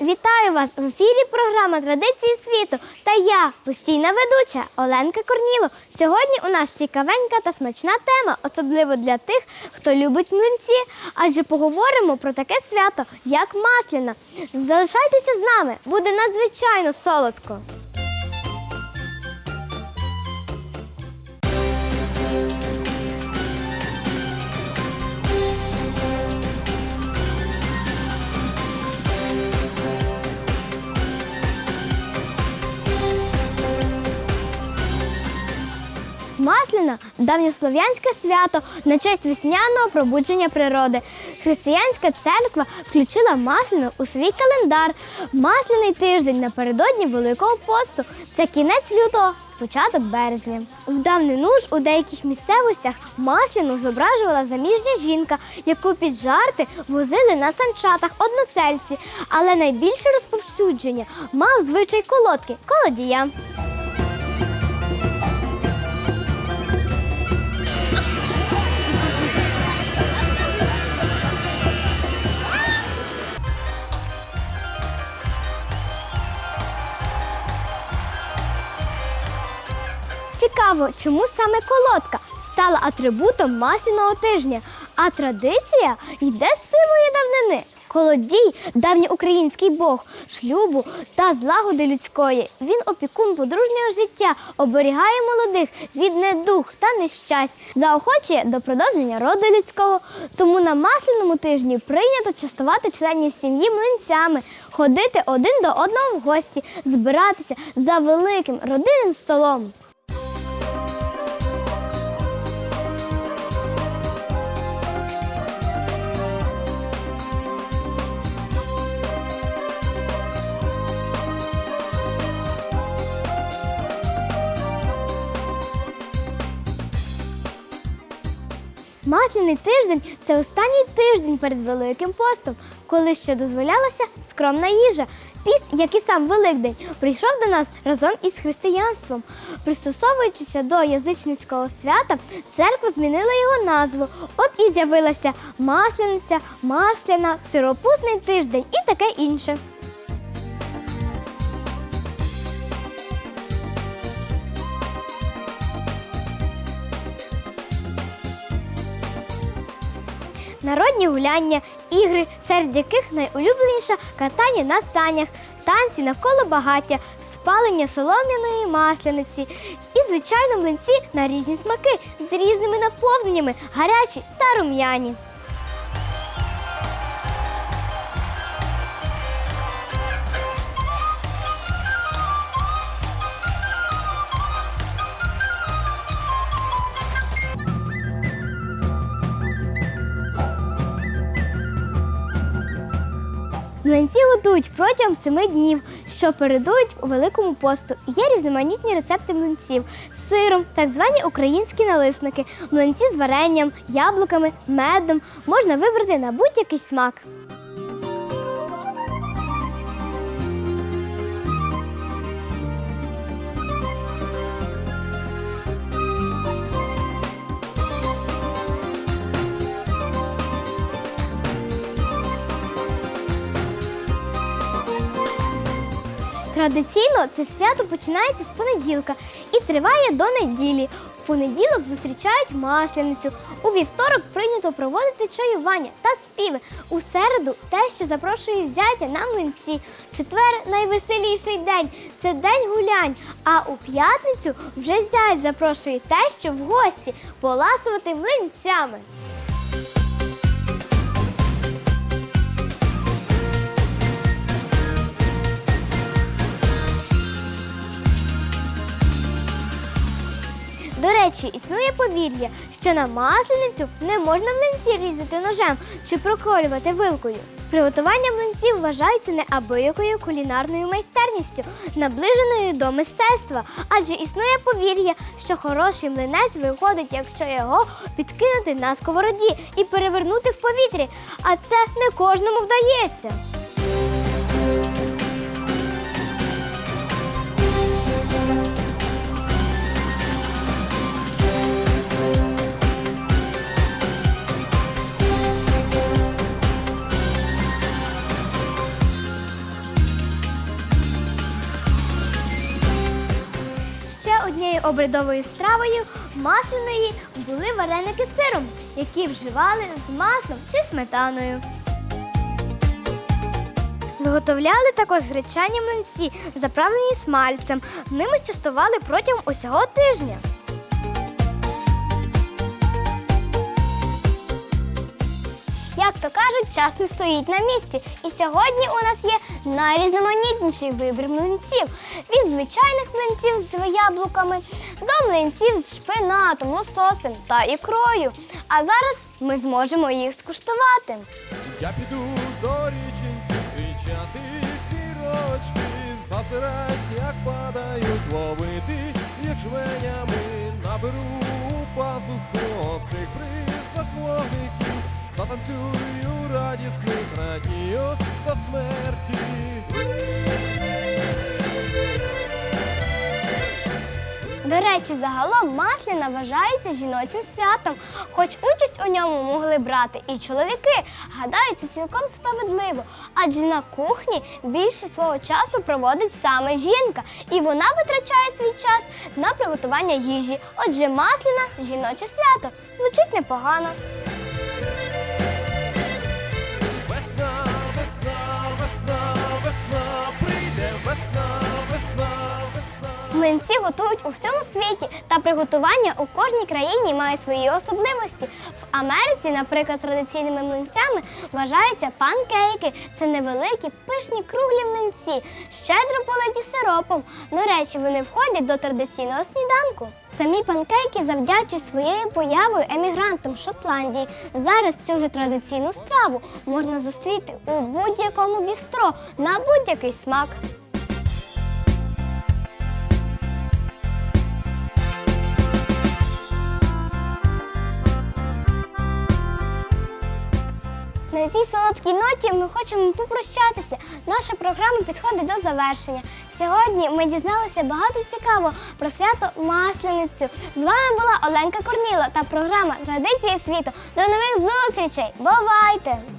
Вітаю вас в ефірі програма Традиції світу та я, постійна ведуча Оленка Корніло. Сьогодні у нас цікавенька та смачна тема, особливо для тих, хто любить млинці. Адже поговоримо про таке свято, як Масляна. Залишайтеся з нами, буде надзвичайно солодко. Масляна давньослов'янське свято на честь весняного пробудження природи. Християнська церква включила масляну у свій календар. Масляний тиждень напередодні Великого посту. Це кінець лютого. Початок березня. В давнину ж у деяких місцевостях масляну зображувала заміжня жінка, яку під жарти возили на санчатах односельці. Але найбільше розповсюдження мав звичай колодки колодія. Цікаво, чому саме колодка стала атрибутом масляного тижня, а традиція йде з сивої давнини. Колодій давньоукраїнський бог шлюбу та злагоди людської. Він опікун подружнього життя, оберігає молодих від недух та нещасть, заохочує до продовження роду людського. Тому на масляному тижні прийнято частувати членів сім'ї млинцями, ходити один до одного в гості, збиратися за великим родинним столом. Масляний тиждень це останній тиждень перед Великим постом, коли ще дозволялася скромна їжа. Піст, як і сам Великдень, прийшов до нас разом із християнством. Пристосовуючися до язичницького свята, церква змінила його назву. От і з'явилася масляниця, масляна, сиропусний тиждень і таке інше. Народні гуляння, ігри, серед яких найулюбленіше катання на санях, танці навколо багаття, спалення солом'яної масляниці і, звичайно, млинці на різні смаки з різними наповненнями, гарячі та рум'яні. Млинці готують протягом семи днів, що передують у Великому посту. Є різноманітні рецепти млинців з сиром, так звані українські налисники, млинці з варенням, яблуками, медом. Можна вибрати на будь-який смак. Традиційно це свято починається з понеділка і триває до неділі. В понеділок зустрічають масляницю. У вівторок прийнято проводити чаювання та співи. У середу те, що запрошує зятя на млинці. Четвер найвеселіший день це день гулянь. А у п'ятницю вже зять запрошує тещу в гості поласувати млинцями. До речі, існує повір'я, що на масленицю не можна млинці різати ножем чи проколювати вилкою. Приготування млинців вважається неабиякою кулінарною майстерністю, наближеною до мистецтва, адже існує повір'я, що хороший млинець виходить, якщо його підкинути на сковороді і перевернути в повітрі. А це не кожному вдається. Обрядовою стравою масляної були вареники з сиром, які вживали з маслом чи сметаною. Виготовляли також гречані млинці, заправлені смальцем. Ними частували протягом усього тижня. Як то кажуть, час не стоїть на місці. І сьогодні у нас є найрізноманітніший вибір млинців. Від звичайних млинців з яблуками до млинців з шпинатом, лососем та ікрою. А зараз ми зможемо їх скуштувати. Я піду до річеньки кричати зірочки, зазирать, як падають, ловити їх жменями, наберу пазуху оцих бризок вогників, затанцюю радісних радію до смерті. До речі, загалом масляна вважається жіночим святом, хоч участь у ньому могли брати і чоловіки. Гадаю, це цілком справедливо, адже на кухні більше свого часу проводить саме жінка, і вона витрачає свій час на приготування їжі. Отже, масляна жіноче свято звучить непогано. Млинці готують у всьому світі, та приготування у кожній країні має свої особливості. В Америці, наприклад, традиційними млинцями вважаються панкейки. Це невеликі пишні круглі млинці, щедро политі сиропом. До речі, вони входять до традиційного сніданку. Самі панкейки завдячують своєю появою емігрантам Шотландії. Зараз цю ж традиційну страву можна зустріти у будь-якому бістро на будь-який смак. На цій солодкій ноті ми хочемо попрощатися. Наша програма підходить до завершення. Сьогодні ми дізналися багато цікавого про свято Масленицю. З вами була Оленка Корніло та програма Традиції світу. До нових зустрічей! Бувайте!